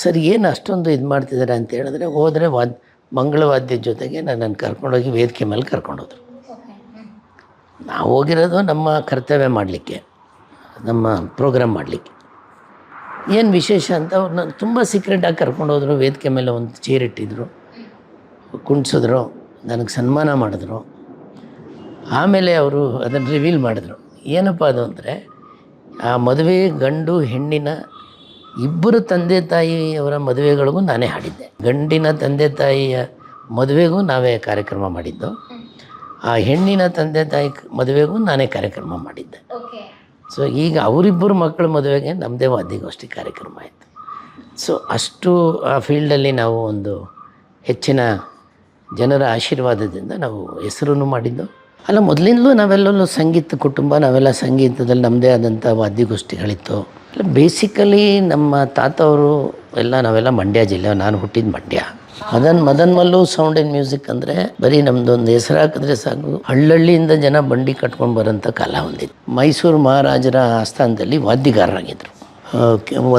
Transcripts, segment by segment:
Sir, ಏನು ಅಷ್ಟೊಂದು ಇದು ಮಾಡ್ತಿದ್ದಾರೆ ಅಂತ ಹೇಳಿದ್ರೆ ಹೋದರೆ ವಾದ್, ಮಂಗಳವಾದ್ಯದ ಜೊತೆಗೆ ನನ್ನನ್ನು ಕರ್ಕೊಂಡೋಗಿ ವೇದಿಕೆ ಮೇಲೆ ಕರ್ಕೊಂಡೋದ್ರು. ನಾವು ಹೋಗಿರೋದು ನಮ್ಮ ಕರ್ತವ್ಯ ಮಾಡಲಿಕ್ಕೆ, ನಮ್ಮ ಪ್ರೋಗ್ರಾಮ್ ಮಾಡಲಿಕ್ಕೆ. ಏನು ವಿಶೇಷ ಅಂತ ಅವ್ರನ್ನ ತುಂಬ ಸೀಕ್ರೆಟಾಗಿ ಕರ್ಕೊಂಡೋದ್ರು, ವೇದಿಕೆ ಮೇಲೆ ಒಂದು ಚೇರ್ ಇಟ್ಟಿದ್ರು, ಕುಣ್ಸಿದ್ರು, ನನಗೆ ಸನ್ಮಾನ ಮಾಡಿದ್ರು. ಆಮೇಲೆ ಅವರು ಅದನ್ನು ರಿವೀಲ್ ಮಾಡಿದ್ರು. ಏನಪ್ಪ ಅದು ಅಂದರೆ, ಆ ಮದುವೆ ಗಂಡು ಹೆಣ್ಣಿನ ಇಬ್ಬರು ತಂದೆ ತಾಯಿಯವರ ಮದುವೆಗಳಿಗೂ ನಾನೇ ಹಾಡಿದ್ದೆ. ಗಂಡಿನ ತಂದೆ ತಾಯಿಯ ಮದುವೆಗೂ ನಾವೇ ಕಾರ್ಯಕ್ರಮ ಮಾಡಿದ್ದು. ಆ ಹೆಣ್ಣಿನ ತಂದೆ ತಾಯಿ ಮದುವೆಗೂ ನಾನೇ ಕಾರ್ಯಕ್ರಮ ಮಾಡಿದ್ದೆ. ಸೊ ಈಗ ಅವರಿಬ್ಬರು ಮಕ್ಕಳ ಮದುವೆಗೆ ನಮ್ಮದೇ ವಾದ್ಯಗೋಷ್ಠಿ ಕಾರ್ಯಕ್ರಮ ಆಯಿತು. ಸೊ ಅಷ್ಟು ಆ ಫೀಲ್ಡಲ್ಲಿ ನಾವು ಒಂದು ಹೆಚ್ಚಿನ ಜನರ ಆಶೀರ್ವಾದದಿಂದ ನಾವು ಹೆಸರನ್ನು ಮಾಡಿದ್ದು. ಅಲ್ಲ ಮೊದಲಿಂದಲೂ ನಾವೆಲ್ಲೂ ಸಂಗೀತ ಕುಟುಂಬ ನಾವೆಲ್ಲ ಸಂಗೀತದಲ್ಲಿ ನಮ್ಮದೇ ಆದಂಥ ವಾದ್ಯಗೋಷ್ಠಿಗಳಿತ್ತು. ಅಲ್ಲ ಬೇಸಿಕಲಿ ನಮ್ಮ ತಾತ ಅವರು ಎಲ್ಲ, ನಾವೆಲ್ಲ ಮಂಡ್ಯ ಜಿಲ್ಲೆ, ನಾನು ಹುಟ್ಟಿದ Mandya. Madan Madan Mallu sound in music ಅಂದರೆ ಬರೀ ನಮ್ದೊಂದು ಹೆಸರು ಹಾಕಿದ್ರೆ ಸಾಕು. ಹಳ್ಳಹಳ್ಳಿಯಿಂದ ಜನ ಬಂಡಿ ಕಟ್ಕೊಂಡು ಬರೋಂಥ ಕಾಲ ಹೊಂದಿತ್ತು ಮೈಸೂರು ಮಹಾರಾಜರ ಆಸ್ಥಾನದಲ್ಲಿ ವಾದ್ಯಗಾರರಾಗಿದ್ದರು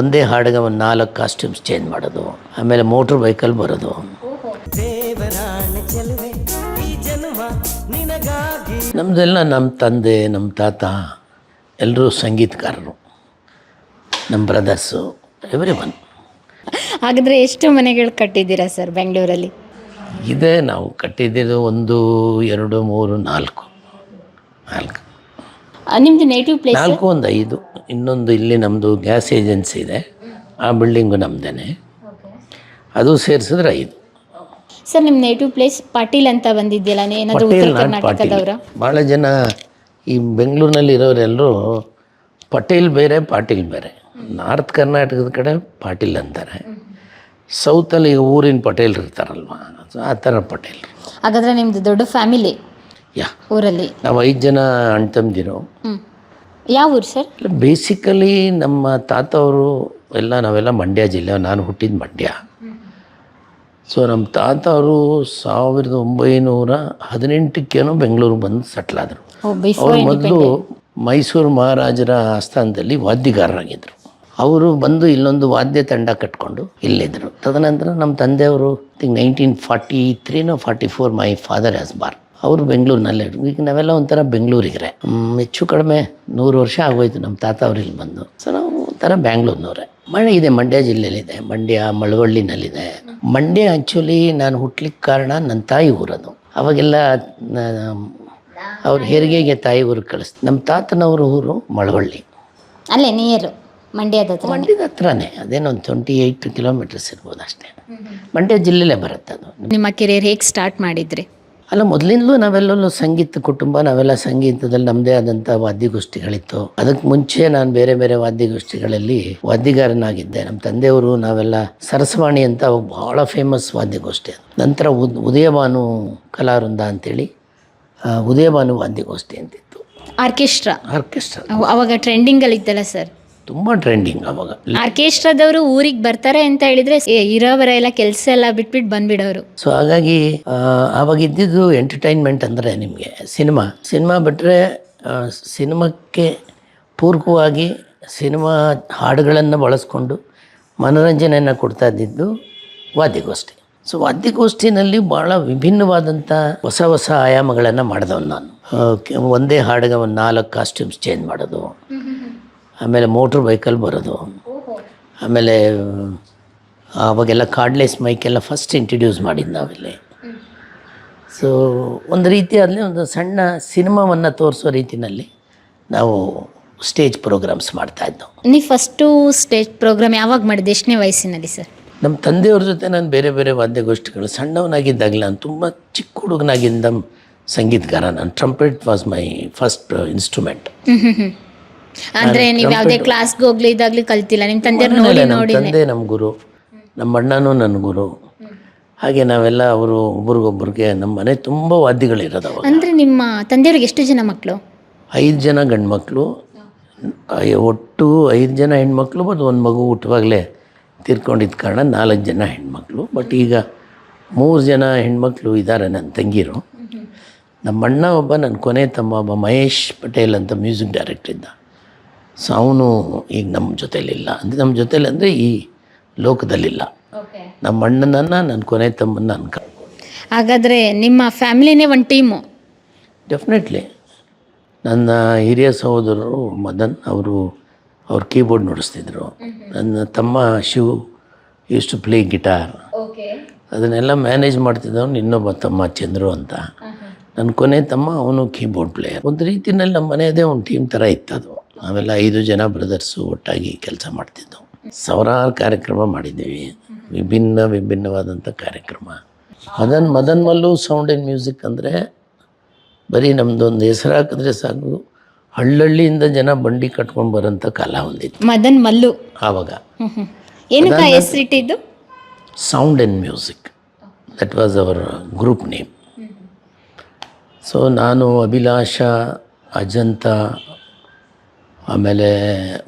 ಒಂದೇ ಹಾಡಿಗೆ ಒಂದು ನಾಲ್ಕು ಕಾಸ್ಟ್ಯೂಮ್ಸ್ ಚೇಂಜ್ ಮಾಡೋದು, ಆಮೇಲೆ ಮೋಟ್ರ್ ಬೈಕಲ್ಲಿ ಬರೋದು. ನಮ್ದೆಲ್ಲ ನಮ್ಮ ತಂದೆ ನಮ್ಮ ತಾತ ಎಲ್ಲರೂ ಸಂಗೀತಗಾರರು. ನಮ್ಮ ಬ್ರದರ್ಸು ಎವ್ರಿ ಒನ್ ಹಾಗಾದರೆ ಎಷ್ಟು ಮನೆಗಳು ಕಟ್ಟಿದ್ದೀರಾ ಸರ್ ಬೆಂಗಳೂರಲ್ಲಿ? ಇದೆ ನಾವು ಕಟ್ಟಿದ್ದು ಒಂದು ಎರಡು ಮೂರು ನಾಲ್ಕು. ನಾಲ್ಕು. ನಿಮ್ಮದು ನೇಟಿವ್ ಪ್ಲೇಸ್ ನಾಲ್ಕು ಒಂದು ಐದು. ಇನ್ನೊಂದು ಇಲ್ಲಿ ನಮ್ಮದು ಗ್ಯಾಸ್ ಏಜೆನ್ಸಿ ಇದೆ. ಆ ಬಿಲ್ಡಿಂಗು ನಮ್ಮದೇ ಅದು ಸೇರಿಸಿದ್ರೆ ಐದು. ಸರ್ ನಿಮ್ಮ ನೇಟಿವ್ ಪ್ಲೇಸ್ ಪಾಟೀಲ್ ಅಂತ ಬಂದಿದ್ದಿಲ್ಲ ಏನಾದರೂ ಉತ್ತರ ಪಟೇಲ್ ನಾಟ್ ಪಾಟೀಲ್. ಕರ್ನಾಟಕದವರ? ಭಾಳ ಜನ ಈ ಬೆಂಗಳೂರಿನಲ್ಲಿ ಇರೋರೆಲ್ಲರೂ ಪಟೇಲ್ ಬೇರೆ ಪಾಟೀಲ್ ಬೇರೆ. ನಾರ್ತ್ ಕರ್ನಾಟಕದ ಕಡೆ ಪಾಟೀಲ್ ಅಂತಾರೆ. ಸೌತಲ್ಲಿ ಈಗ ಊರಿನ ಪಟೇಲ್ ಇರ್ತಾರಲ್ವ? ಆ ಥರ ಪಟೇಲ್. ಹಾಗಾದ್ರೆ ನಿಮ್ಮದು ದೊಡ್ಡ ಫ್ಯಾಮಿಲಿ ಯಾ. ಊರಲ್ಲಿ? ನಾವು ಐದು ಜನ ಹ್ಞೂ ಯಾವ ಊರು ಸರ್? ಬೇಸಿಕಲಿ ನಮ್ಮ ತಾತ ಅವರು ಎಲ್ಲ ನಾವೆಲ್ಲ ಮಂಡ್ಯ ಜಿಲ್ಲೆ ನಾನು ಹುಟ್ಟಿದ ಮಂಡ್ಯ. ಸೊ ನಮ್ಮ ತಾತ ಅವರು ಸಾವಿರದ ಒಂಬೈನೂರ ಹದಿನೆಂಟಕ್ಕೇನೋ ಬೆಂಗಳೂರಿಗೆ ಬಂದು ಸೆಟ್ಲಾದರು ಅವರು ಮೊದಲು ಮೈಸೂರು ಮಹಾರಾಜರ ಆಸ್ಥಾನದಲ್ಲಿ ವಾದ್ಯಗಾರರಾಗಿದ್ದರು ಅವರು ಬಂದು ಇಲ್ಲೊಂದು ವಾದ್ಯ ತಂಡ ಕಟ್ಕೊಂಡು ಇಲ್ಲಿದ್ದರು ತದನಂತರ ನಮ್ಮ ತಂದೆಯವರು ತಿಂಗ್ nineteen forty ತ್ರೀನೋ forty four my father has bar ಅವರು ಬೆಂಗಳೂರಿನಲ್ಲೇ ಈಗ ನಾವೆಲ್ಲ ಒಂಥರ ಬೆಂಗಳೂರಿಗರೆ. ಹೆಚ್ಚು ಕಡಿಮೆ ನೂರು ವರ್ಷ ಆಗೋಯ್ತು. ನಮ್ಮ ತಾತ ಅವ್ರು ಇಲ್ಲಿ ಬಂದು. ಸೊ ನಾವು ಒಂಥರ ಬ್ಯಾಂಗ್ಳೂರ್ನವ್ರೆ ಮಳೆ ಇದೆ, ಮಂಡ್ಯ ಜಿಲ್ಲೆಯಲ್ಲಿದೆ. ಮಂಡ್ಯ, ಮಳವಳ್ಳಿನಲ್ಲಿದೆ. ಮಂಡ್ಯ ಆ್ಯಕ್ಚುಲಿ ನಾನು ಹುಟ್ಲಿಕ್ಕೆ ಕಾರಣ ನನ್ನ ತಾಯಿ ಊರದು. ಅವಾಗೆಲ್ಲ ಅವ್ರ ಹೆರಿಗೆಗೆ ತಾಯಿ ಊರಿಗೆ ಕಳಿಸ್ತು, ನಮ್ಮ ತಾತನವ್ರ ಊರು ಮಳವಳ್ಳಿ. ಅಲ್ಲೇ ನಿಯರು ಮಂಡ್ಯದ ಹತ್ರ ಮಂಡ್ಯದ ಹತ್ರನೇ. ಅದೇನೊಂದು ಒಂದು ಟ್ವೆಂಟಿ ಏಯ್ಟ್ ಕಿಲೋಮೀಟರ್ಸ್ ಇರ್ಬೋದು ಅಷ್ಟೇ. ಮಂಡ್ಯ ಜಿಲ್ಲೆಲೇ ಬರುತ್ತೆ ಅದು. ನಿಮ್ಮ ಕೆರಿಯರ್ ಹೇಗೆ ಸ್ಟಾರ್ಟ್ ಮಾಡಿದ್ರಿ? ಅಲ್ಲ ಮೊದಲಿಂದಲೂ ನಾವೆಲ್ಲೂ ಸಂಗೀತ ಕುಟುಂಬ ನಾವೆಲ್ಲ ಸಂಗೀತದಲ್ಲಿ ನಮ್ಮದೇ ಆದಂಥ ವಾದ್ಯಗೋಷ್ಠಿಗಳಿತ್ತು. ಅದಕ್ಕೆ ಮುಂಚೆ ನಾನು ಬೇರೆ ಬೇರೆ ವಾದ್ಯಗೋಷ್ಠಿಗಳಲ್ಲಿ ವಾದ್ಯಗಾರನಾಗಿದ್ದೆ. ನಮ್ಮ ತಂದೆಯವರು ನಾವೆಲ್ಲ ಸರಸವಾಣಿ ಅಂತ ಭಾಳ ಬಹಳ ಫೇಮಸ್ ವಾದ್ಯಗೋಷ್ಠಿ ಅದು. ನಂತರ ಉದ್ ಉದಯಭಾನು ಕಲಾವೃಂದ ಅಂತೇಳಿ ಉದಯಭಾನು ವಾದ್ಯಗೋಷ್ಠಿ ಅಂತಿತ್ತು. ಆರ್ಕೆಸ್ಟ್ರಾ ಆರ್ಕೆಸ್ಟ್ರಾ ಅವಾಗ ಟ್ರೆಂಡಿಂಗಲ್ಲಿ ಇದ್ದಲ್ಲ ಸರ್ ತುಂಬ ಟ್ರೆಂಡಿಂಗ್ ಅವಾಗ. ಆರ್ಕೆಸ್ಟ್ರಾದವರು ಊರಿಗೆ ಬರ್ತಾರೆ ಅಂತ ಹೇಳಿದ್ರೆ ಏ, ಇರೋವರ ಎಲ್ಲ ಕೆಲಸ ಎಲ್ಲ ಬಿಟ್ಬಿಟ್ಟು ಬಂದ್ಬಿಡೋರು. ಸೊ ಹಾಗಾಗಿ ಆ, ಆವಾಗ ಇದ್ದಿದ್ದು ಎಂಟರ್ಟೈನ್ಮೆಂಟ್ ಅಂದರೆ ನಿಮಗೆ ಸಿನಿಮಾ. ಸಿನಿಮಾ ಬಿಟ್ಟರೆ ಸಿನಿಮಾಕ್ಕೆ ಪೂರಕವಾಗಿ ಸಿನಿಮಾ ಹಾಡುಗಳನ್ನು ಬಳಸ್ಕೊಂಡು ಮನೋರಂಜನೆಯನ್ನು ಕೊಡ್ತಾ ಇದ್ದಿದ್ದು ವಾದ್ಯಗೋಷ್ಠಿ. ಸೊ ವಾದ್ಯಗೋಷ್ಠಿನಲ್ಲಿ ಭಾಳ ವಿಭಿನ್ನವಾದಂಥ ಹೊಸ ಹೊಸ ಆಯಾಮಗಳನ್ನು ಮಾಡಿದವನು ನಾನು. ಆ, ಕೆ- ಒಂದೇ ಹಾಡಿಗೆ ಒಂದು ನಾಲ್ಕು ಕಾಸ್ಟ್ಯೂಮ್ಸ್ ಚೇಂಜ್ ಮಾಡೋದು. ಆಮೇಲೆ ಮೋಟ್ರ್ ಬೈಕಲ್ಲಿ ಬರೋದು. ಆಮೇಲೆ ಆವಾಗೆಲ್ಲ ಕಾರ್ಡ್ಲೆಸ್ ಮೈಕೆಲ್ಲ ಫಸ್ಟ್ ಇಂಟ್ರಡ್ಯೂಸ್ ಮಾಡಿದ್ದು ನಾವಿಲ್ಲಿ. ಸೊ ಒಂದು ರೀತಿಯಲ್ಲಿ ಒಂದು ಸಣ್ಣ ಸಿನಿಮಾವನ್ನು ತೋರಿಸೋ ರೀತಿಯಲ್ಲಿ ನಾವು ಸ್ಟೇಜ್ ಪ್ರೋಗ್ರಾಮ್ಸ್ ಮಾಡ್ತಾಯಿದ್ದು ನೀವು ಫಸ್ಟು ಸ್ಟೇಜ್ ಪ್ರೋಗ್ರಾಮ್ ಯಾವಾಗ ಮಾಡಿದೆ ಎಷ್ಟನೇ ವಯಸ್ಸಿನಲ್ಲಿ ಸರ್ ನಮ್ಮ ತಂದೆಯವ್ರ ಜೊತೆ ನಾನು ಬೇರೆ ಬೇರೆ ವಾದ್ಯಗೋಷ್ಠಿಗಳು ಸಣ್ಣವನಾಗಿದ್ದಾಗಲೇ ನಾನು ತುಂಬ ಚಿಕ್ಕ ಹುಡುಗನಾಗಿಂದ ಸಂಗೀತಗಾರ ನಾನು. Trumpet was my first instrument ಅಂದ್ರೆ ನೀವು ಯಾವುದೇ ಕ್ಲಾಸ್ ಹೋಗ್ಲಿ ಇದಾಗ್ಲಿ ಕಲ್ತಿಲ್ಲ. ನಿಮ್ಮ ತಂದೆ ನೋಡಿ ನೋಡಿ. ತಂದೆ ನಮ್ಮ ಗುರು. ನಮ್ಮ ಅಣ್ಣನೂ ನನ್ನ ಗುರು. ಹಾಗೆ ನಾವೆಲ್ಲ ಅವರು ಒಬ್ರಿಗೊಬ್ರಿಗೆ ನಮ್ಮ ಮನೆ ತುಂಬ ವಾದ್ಯಗಳಿರೋದು ಅವಾಗ. ಅಂದ್ರೆ ನಿಮ್ಮ ತಂದೆಯವ್ರಿಗೆ ಎಷ್ಟು ಜನ ಮಕ್ಕಳು ಐದು ಜನ ಗಂಡು ಮಕ್ಕಳು ಒಟ್ಟು ಐದು ಜನ ಹೆಣ್ಮಕ್ಳು ಮತ್ತು ಒಂದು ಮಗು ಹುಟ್ಟುವಾಗಲೇ ತೀರ್ಕೊಂಡಿದ್ದ ಕಾರಣ ನಾಲ್ಕು ಜನ ಹೆಣ್ಮಕ್ಳು. ಬಟ್ ಈಗ ಮೂರು ಜನ ಹೆಣ್ಮಕ್ಳು ಇದ್ದಾರೆ ನನ್ನ ತಂಗಿರು. ನಮ್ಮ ಅಣ್ಣ ಒಬ್ಬ ನನ್ನ ಕೊನೆ ತಮ್ಮ ಒಬ್ಬ ಮಹೇಶ್ ಪಟೇಲ್ ಅಂತ ಮ್ಯೂಸಿಕ್ ಡೈರೆಕ್ಟರ್ ಇದ್ದ. ಸೊ ಅವನು ಈಗ ನಮ್ಮ ಜೊತೇಲಿಲ್ಲ. ಅಂದರೆ ನಮ್ಮ ಜೊತೇಲಿ ಅಂದರೆ ಈ ಲೋಕದಲ್ಲಿಲ್ಲ. ನಮ್ಮ ಅಣ್ಣನನ್ನು ನನ್ನ ಕೊನೆ ತಮ್ಮನ್ನು ಅನ್ಕ ಹಾಗಾದರೆ ನಿಮ್ಮ ಫ್ಯಾಮಿಲಿನೇ ಒಂದು ಟೀಮು? ಡೆಫಿನೆಟ್ಲಿ ನನ್ನ ಹಿರಿಯ ಸಹೋದರರು ಮದನ್ ಅವರು ಅವ್ರು ಕೀಬೋರ್ಡ್ ನುಡಿಸ್ತಿದ್ರು. ನನ್ನ ತಮ್ಮ Shiv use to play guitar ಅದನ್ನೆಲ್ಲ ಮ್ಯಾನೇಜ್ ಮಾಡ್ತಿದ್ದವನು ಇನ್ನೊಬ್ಬ ತಮ್ಮ ಚಂದ್ರು ಅಂತ. ನನ್ನ ಕೊನೆ ತಮ್ಮ ಅವನು ಕೀಬೋರ್ಡ್ ಪ್ಲೇಯರ್ ಒಂದು ರೀತಿಯಲ್ಲಿ ನಮ್ಮ ಮನೆಯದೇ ಒಂದು ಟೀಮ್ ಥರ ಇತ್ತದು. ನಾವೆಲ್ಲ ಐದು ಜನ ಬ್ರದರ್ಸು ಒಟ್ಟಾಗಿ ಕೆಲಸ ಮಾಡ್ತಿದ್ದೆವು. ಸಾವಿರಾರು ಕಾರ್ಯಕ್ರಮ ಮಾಡಿದ್ದೀವಿ. ವಿಭಿನ್ನ ವಿಭಿನ್ನವಾದಂಥ ಕಾರ್ಯಕ್ರಮ. Madan Madan Mallu sound and music ಅಂದರೆ ಬರೀ ನಮ್ಮದೊಂದು ಹೆಸರು ಹಾಕಿದ್ರೆ ಸಾಕು. ಹಳ್ಳಹಳ್ಳಿಯಿಂದ ಜನ ಬಂಡಿ ಕಟ್ಕೊಂಡು ಬರೋಂಥ ಕಾಲ ಹೊಂದಿತ್ತು. ಮದನ್ ಮಲ್ಲು. ಆವಾಗ. ಏನಕ್ಕ ಹೆಸರಿಟ್ಟಿದ್ದು sound and music that was our group name so ನಾನು ಅಭಿಲಾಷ ಅಜಂತ ಆಮೇಲೆ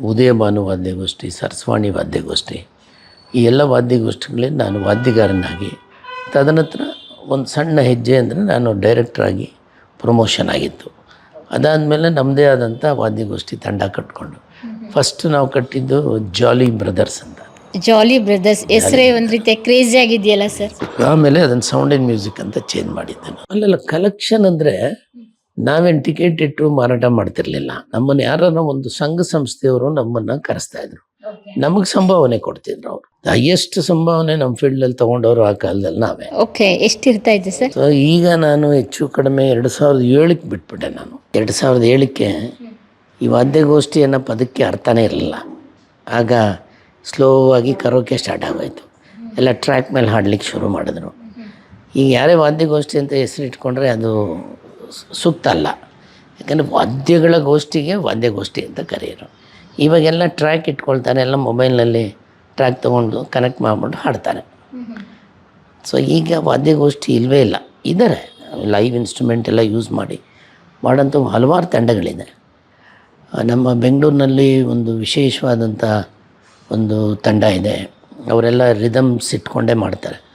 ಉದಯಭಾನು ವಾದ್ಯಗೋಷ್ಠಿ ಸರಸ್ವಾಣಿ ವಾದ್ಯಗೋಷ್ಠಿ ಈ ಎಲ್ಲ ವಾದ್ಯಗೋಷ್ಠಿಗಳಲ್ಲಿ ನಾನು ವಾದ್ಯಗಾರನಾಗಿ ತದನಂತರ ಒಂದು ಸಣ್ಣ ಹೆಜ್ಜೆ ಅಂದರೆ ನಾನು ಡೈರೆಕ್ಟ್ರಾಗಿ ಪ್ರಮೋಷನ್ ಆಗಿತ್ತು. ಅದಾದಮೇಲೆ ನಮ್ಮದೇ ಆದಂಥ ವಾದ್ಯಗೋಷ್ಠಿ ತಂಡ ಕಟ್ಕೊಂಡು. ಫಸ್ಟ್ ನಾವು ಕಟ್ಟಿದ್ದು ಜಾಲಿ ಬ್ರದರ್ಸ್ ಅಂತ. ಜಾಲಿ ಬ್ರದರ್ಸ್ ಹೆಸರೇ ಒಂದು ರೀತಿಯ ಕ್ರೇಜಿ ಆಗಿದೆಯಲ್ಲ ಸರ್ ಆಮೇಲೆ ಅದನ್ನು ಸೌಂಡ್ ಆ್ಯಂಡ್ ಮ್ಯೂಸಿಕ್ ಅಂತ ಚೇಂಜ್ ಮಾಡಿದ್ದೆ ಅಲ್ಲೆಲ್ಲ ಕಲೆಕ್ಷನ್ ಅಂದರೆ ನಾವೇನು ಟಿಕೆಟ್ ಇಟ್ಟು ಮಾರಾಟ ಮಾಡ್ತಿರ್ಲಿಲ್ಲ. ನಮ್ಮನ್ನು ಯಾರನ್ನ ಒಂದು ಸಂಘ ಸಂಸ್ಥೆಯವರು ನಮ್ಮನ್ನು ಕರೆಸ್ತಾ ಇದ್ರು. ನಮಗೆ ಸಂಭಾವನೆ ಕೊಡ್ತಿದ್ರು ಅವರು. ಹೈಯೆಸ್ಟ್ ಸಂಭಾವನೆ ನಮ್ಮ ಫೀಲ್ಡಲ್ಲಿ ತಗೊಂಡವರು ಆ ಕಾಲದಲ್ಲಿ ನಾವೇ. ಓಕೆ ಎಷ್ಟಿರ್ತಾ ಇದೆ ಸರ್ ಈಗ ನಾನು ಹೆಚ್ಚು ಕಡಿಮೆ ಎರಡು ಸಾವಿರದ ಏಳಕ್ಕೆ ಬಿಟ್ಬಿಟ್ಟೆ ನಾನು. ಎರಡು ಸಾವಿರದ ಏಳಕ್ಕೆ ಈ ವಾದ್ಯಗೋಷ್ಠಿ ಅನ್ನೋ ಪದಕ್ಕೆ ಅರ್ಥನೇ ಇರಲಿಲ್ಲ. ಆಗ ಸ್ಲೋ ಆಗಿ ಕರೋಕೆ ಸ್ಟಾರ್ಟ್ ಆಗೋಯ್ತು. ಎಲ್ಲ ಟ್ರ್ಯಾಕ್ ಮೇಲೆ ಹಾಡ್ಲಿಕ್ಕೆ ಶುರು ಮಾಡಿದ್ರು. ಈಗ ಯಾರೇ ವಾದ್ಯಗೋಷ್ಠಿ ಅಂತ ಹೆಸರಿಟ್ಕೊಂಡ್ರೆ ಅದು ಸ್- ಸೂಕ್ತ ಅಲ್ಲ ಯಾಕಂದರೆ ವಾದ್ಯಗಳ ಗೋಷ್ಠಿಗೆ ವಾದ್ಯಗೋಷ್ಠಿ ಅಂತ ಕರೆಯೋರು. ಇವಾಗೆಲ್ಲ ಟ್ರ್ಯಾಕ್ ಇಟ್ಕೊಳ್ತಾರೆ ಎಲ್ಲ ಮೊಬೈಲ್ನಲ್ಲಿ ಟ್ರ್ಯಾಕ್ ತೊಗೊಂಡು ಕನೆಕ್ಟ್ ಮಾಡಿಬಿಟ್ಟು ಹಾಡ್ತಾರೆ. ಸೊ ಈಗ ವಾದ್ಯಗೋಷ್ಠಿ ಇಲ್ಲವೇ ಇಲ್ಲ. ಇದ್ದಾರೆ ಲೈವ್ ಇನ್ಸ್ಟ್ರೂಮೆಂಟ್ ಎಲ್ಲ ಯೂಸ್ ಮಾಡಿ. ಮಾಡೋಂಥ ಹಲವಾರು ತಂಡಗಳಿದೆ. ನಮ್ಮ ಬೆಂಗಳೂರಿನಲ್ಲಿ ಒಂದು ವಿಶೇಷವಾದಂಥ ಒಂದು ತಂಡ ಇದೆ. ಅವರೆಲ್ಲ ರಿದಮ್ಸ್ ಇಟ್ಕೊಂಡೇ ಮಾಡ್ತಾರೆ.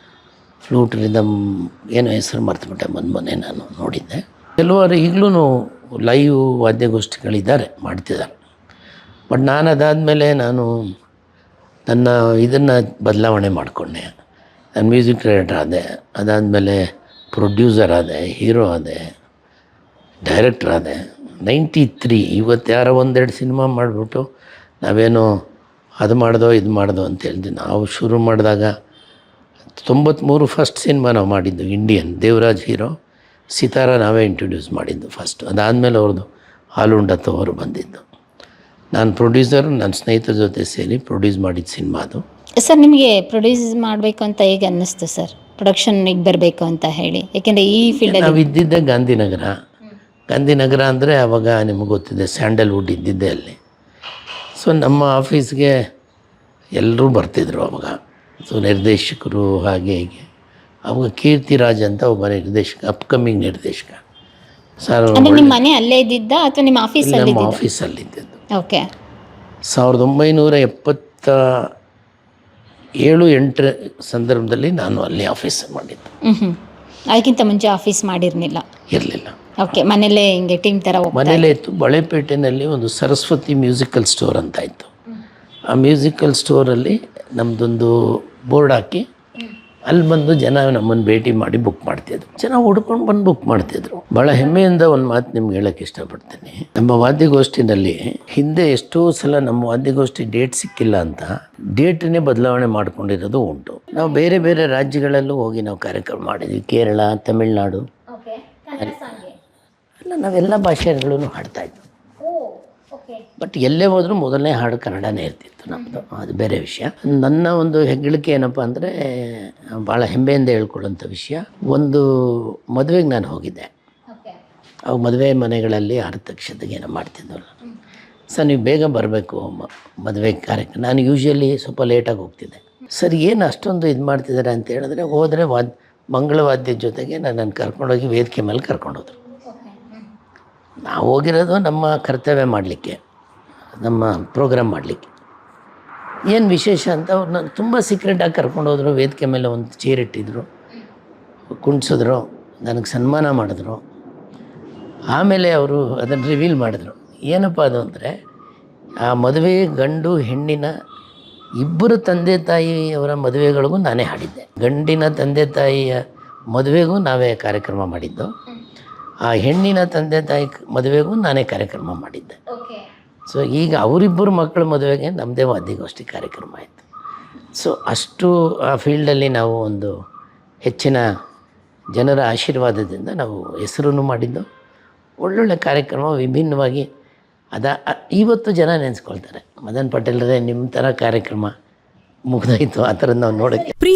ಫ್ಲೂಟ್ ರಿದಮ್ ಏನೋ ಹೆಸರು ಮರ್ತುಬಿಟ್ಟೆ ಮೊನ್ನೆ ನಾನು ನೋಡಿದ್ದೆ. ಕೆಲವರು ಈಗಲೂ ಲೈವ್ ವಾದ್ಯಗೋಷ್ಠಿಗಳಿದ್ದಾರೆ, ಮಾಡ್ತಿದ್ದಾರೆ. ಬಟ್ ನಾನು ಅದಾದಮೇಲೆ ನಾನು ನನ್ನ ಇದನ್ನು ಬದಲಾವಣೆ ಮಾಡಿಕೊಂಡೆ. ನಾನು ಮ್ಯೂಸಿಕ್ ಡೈರೆಕ್ಟರ್ ಆದೆ, ಅದಾದಮೇಲೆ ಪ್ರೊಡ್ಯೂಸರ್ ಆದೆ, ಹೀರೋ ಆದೆ, ಡೈರೆಕ್ಟರ್ ಆದೆ. ನೈಂಟಿ ತ್ರೀ ಇವತ್ತು ಯಾರೋ ಒಂದೆರಡು ಸಿನಿಮಾ ಮಾಡಿಬಿಟ್ಟು ನಾವೇನೋ ಅದು ಮಾಡ್ದೋ ಇದು ಮಾಡ್ದೋ ಅಂತ ಹೇಳಿದ್ವಿ ನಾವು ಶುರು ಮಾಡಿದಾಗ ತೊಂಬತ್ತ್ಮೂರು ಫಸ್ಟ್ ಸಿನಿಮಾ ನಾವು ಮಾಡಿದ್ದು, ಇಂಡಿಯನ್ ದೇವರಾಜ್ ಹೀರೋ. ಸಿತಾರ ನಾವೇ ಇಂಟ್ರೊಡ್ಯೂಸ್ ಮಾಡಿದ್ದು ಫಸ್ಟ್ ಅದಾದಮೇಲೆ ಅವ್ರದ್ದು ಹಾಲುಂಡತ್ತು ಅವರು ಬಂದಿದ್ದು. ನಾನು ಪ್ರೊಡ್ಯೂಸರ್ ನನ್ನ ಸ್ನೇಹಿತರ ಜೊತೆ ಸೇರಿ ಪ್ರೊಡ್ಯೂಸ್ ಮಾಡಿದ ಸಿನಿಮಾ ಅದು. ಸರ್ ನಿಮಗೆ ಪ್ರೊಡ್ಯೂಸ್ ಮಾಡಬೇಕು ಅಂತ ಹೇಗೆ ಅನ್ನಿಸ್ತು ಸರ್? ಪ್ರೊಡಕ್ಷನ್ಗೆ ಬರಬೇಕು ಅಂತ ಹೇಳಿ. ಯಾಕೆಂದರೆ ಈ ಫೀಲ್ಡಲ್ಲಿ ನಾವು ಇದ್ದಿದ್ದೆ ಗಾಂಧಿನಗರ. ಗಾಂಧಿನಗರ ಅಂದರೆ ಆವಾಗ ನಿಮಗೆ ಗೊತ್ತಿದೆ ಸ್ಯಾಂಡಲ್ವುಡ್ ಇದ್ದಿದ್ದೆ ಅಲ್ಲಿ. ಸೊ ನಮ್ಮ ಆಫೀಸ್ಗೆ ಎಲ್ಲರೂ ಬರ್ತಿದ್ರು ಅವಾಗ. ಸೊ ನಿರ್ದೇಶಕರು ಹಾಗೆ ಹೀಗೆ. ಅವಾಗ ಕೀರ್ತಿರಾಜ್ ಅಂತ ಒಬ್ಬ ನಿರ್ದೇಶಕ ಅಪ್ಕಮಿಂಗ್ ನಿರ್ದೇಶಕ. ಸರ್ ನಿಮ್ಮ ಮನೆ ಅಲ್ಲೇ ಇದ್ದಿದ್ದ ಅಥವಾ ನಿಮ್ಮ ಆಫೀಸಲ್ಲಿ ನಮ್ಮ ಆಫೀಸಲ್ಲಿ ಇದ್ದಿದ್ದು. ಓಕೆ ಸಾವಿರದ ಒಂಬೈನೂರ ಎಪ್ಪತ್ತ ಏಳು ಎಂಟರ ಸಂದರ್ಭದಲ್ಲಿ ನಾನು ಅಲ್ಲಿ ಆಫೀಸ್ ಮಾಡಿದ್ದು. ಹ್ಞೂ ಅದಕ್ಕಿಂತ ಮುಂಚೆ ಆಫೀಸ್ ಮಾಡಿರಲಿಲ್ಲ. ಇರಲಿಲ್ಲ. ಓಕೆ ಮನೆಯಲ್ಲೇ ಹಿಂಗೆ ಟೀಮ್ ಥರ ಮನೆಯಲ್ಲೇ ಮನೇಲೇ ಇತ್ತು. ಬಳೆಪೇಟೆನಲ್ಲಿ ಒಂದು ಸರಸ್ವತಿ ಮ್ಯೂಸಿಕಲ್ ಸ್ಟೋರ್ ಅಂತ ಇತ್ತು. ಆ ಮ್ಯೂಸಿಕಲ್ ಸ್ಟೋರಲ್ಲಿ ನಮ್ಮದೊಂದು ಬೋರ್ಡ್ ಹಾಕಿ ಅಲ್ಲಿ ಬಂದು ಜನ ನಮ್ಮನ್ನು ಭೇಟಿ ಮಾಡಿ ಬುಕ್ ಮಾಡ್ತಿದ್ರು. ಜನ ಹುಡ್ಕೊಂಡು ಬಂದು ಬುಕ್ ಮಾಡ್ತಿದ್ರು. ಭಾಳ ಹೆಮ್ಮೆಯಿಂದ ಒಂದು ಮಾತು ನಿಮ್ಗೆ ಹೇಳಕ್ಕೆ ಇಷ್ಟಪಡ್ತೀನಿ. ನಮ್ಮ ವಾದ್ಯಗೋಷ್ಠಿನಲ್ಲಿ ಹಿಂದೆ ಎಷ್ಟೋ ಸಲ ನಮ್ಮ ವಾದ್ಯಗೋಷ್ಠಿ ಡೇಟ್ ಸಿಕ್ಕಿಲ್ಲ ಅಂತ ಡೇಟನ್ನೇ ಬದಲಾವಣೆ ಮಾಡ್ಕೊಂಡಿರೋದು ಉಂಟು. ನಾವು ಬೇರೆ ಬೇರೆ ರಾಜ್ಯಗಳಲ್ಲೂ ಹೋಗಿ ನಾವು ಕಾರ್ಯಕ್ರಮ ಮಾಡಿದ್ವಿ. ಕೇರಳ ತಮಿಳ್ನಾಡು. ಅಲ್ಲ ನಾವೆಲ್ಲ ಭಾಷೆಗಳನ್ನು ಹಾಡ್ತಾ ಇದ್ವಿ. ಬಟ್ ಎಲ್ಲೇ ಹೋದರೂ ಮೊದಲನೇ ಹಾಡು ಕನ್ನಡನೇ ಇರ್ತಿತ್ತು ನಮ್ಮದು ಅದು ಬೇರೆ ವಿಷಯ. ನನ್ನ ಒಂದು ಹೆಗ್ಗಳಿಕೆ ಏನಪ್ಪ ಅಂದರೆ ಭಾಳ ಹೆಮ್ಮೆಯಿಂದ ಹೇಳ್ಕೊಳ್ಳೋಂಥ ವಿಷಯ. ಒಂದು ಮದುವೆಗೆ ನಾನು ಹೋಗಿದ್ದೆ. ಆ ಮದುವೆ ಮನೆಗಳಲ್ಲಿ ಆರತಕ್ಷತೆಗೆ ಏನೋ ಮಾಡ್ತಿದ್ದವಲ್ಲ ಸರ್ ನೀವು ಬೇಗ ಬರಬೇಕು ಮದುವೆ ಕಾರ್ಯಕ್ರಮ. ನಾನು ಯೂಶ್ವಲಿ ಸ್ವಲ್ಪ ಲೇಟಾಗಿ ಹೋಗ್ತಿದ್ದೆ. ಸರ್ ಏನು ಅಷ್ಟೊಂದು ಇದು ಮಾಡ್ತಿದ್ದಾರೆ ಅಂತ ಹೇಳಿದ್ರೆ ಹೋದರೆ ವಾದ್ ಮಂಗಳವಾದ್ಯದ ಜೊತೆಗೆ ನನ್ನನ್ನು ಕರ್ಕೊಂಡೋಗಿ ವೇದಿಕೆ ಮೇಲೆ ಕರ್ಕೊಂಡೋದ್ರು. ನಾವು ಹೋಗಿರೋದು ನಮ್ಮ ಕರ್ತವ್ಯ ಮಾಡಲಿಕ್ಕೆ. ನಮ್ಮ ಪ್ರೋಗ್ರಾಮ್ ಮಾಡಲಿಕ್ಕೆ. ಏನು ವಿಶೇಷ ಅಂತ ಅವ್ರನ್ನ ತುಂಬ ಸೀಕ್ರೆಟಾಗಿ ಕರ್ಕೊಂಡು ಹೋದರು, ವೇದಿಕೆ ಮೇಲೆ ಒಂದು ಚೇರ್ ಇಟ್ಟಿದ್ರು, ಕುಣಿಸಿದ್ರು, ನನಗೆ ಸನ್ಮಾನ ಮಾಡಿದ್ರು. ಆಮೇಲೆ ಅವರು ಅದನ್ನು ರಿವೀಲ್ ಮಾಡಿದ್ರು. ಏನಪ್ಪ ಅದು ಅಂದರೆ, ಆ ಮದುವೆ ಗಂಡು ಹೆಣ್ಣಿನ ಇಬ್ಬರು ತಂದೆ ತಾಯಿಯವರ ಮದುವೆಗಳಿಗೂ ನಾನೇ ಹಾಡಿದ್ದೆ. ಗಂಡಿನ ತಂದೆ ತಾಯಿಯ ಮದುವೆಗೂ ನಾವೇ ಕಾರ್ಯಕ್ರಮ ಮಾಡಿದ್ದು. ಆ ಹೆಣ್ಣಿನ ತಂದೆ ತಾಯಿ ಮದುವೆಗೂ ನಾನೇ ಕಾರ್ಯಕ್ರಮ ಮಾಡಿದ್ದೆ. ಸೊ ಈಗ ಅವರಿಬ್ಬರು ಮಕ್ಕಳ ಮದುವೆಗೆ ನಮ್ಮದೇ ವಾದ್ಯಗೋಷ್ಠಿ ಕಾರ್ಯಕ್ರಮ ಆಯಿತು. ಸೊ ಅಷ್ಟು, ಆ ಫೀಲ್ಡಲ್ಲಿ ನಾವು ಒಂದು ಹೆಚ್ಚಿನ ಜನರ ಆಶೀರ್ವಾದದಿಂದ ನಾವು ಹೆಸರನ್ನು ಮಾಡಿದ್ದು. ಒಳ್ಳೊಳ್ಳೆ ಕಾರ್ಯಕ್ರಮ, ವಿಭಿನ್ನವಾಗಿ ಅದ ಇವತ್ತು ಜನ ನೆನೆಸ್ಕೊಳ್ತಾರೆ. ಮದನ್ ಪಟೇಲ್ರೇ ನಿಮ್ಮ ಥರ ಕಾರ್ಯಕ್ರಮ ಮುಗ್ದಾಯಿತು, ಆ ಥರದ್ದು ನಾವು ನೋಡೋಕ್ಕೆ.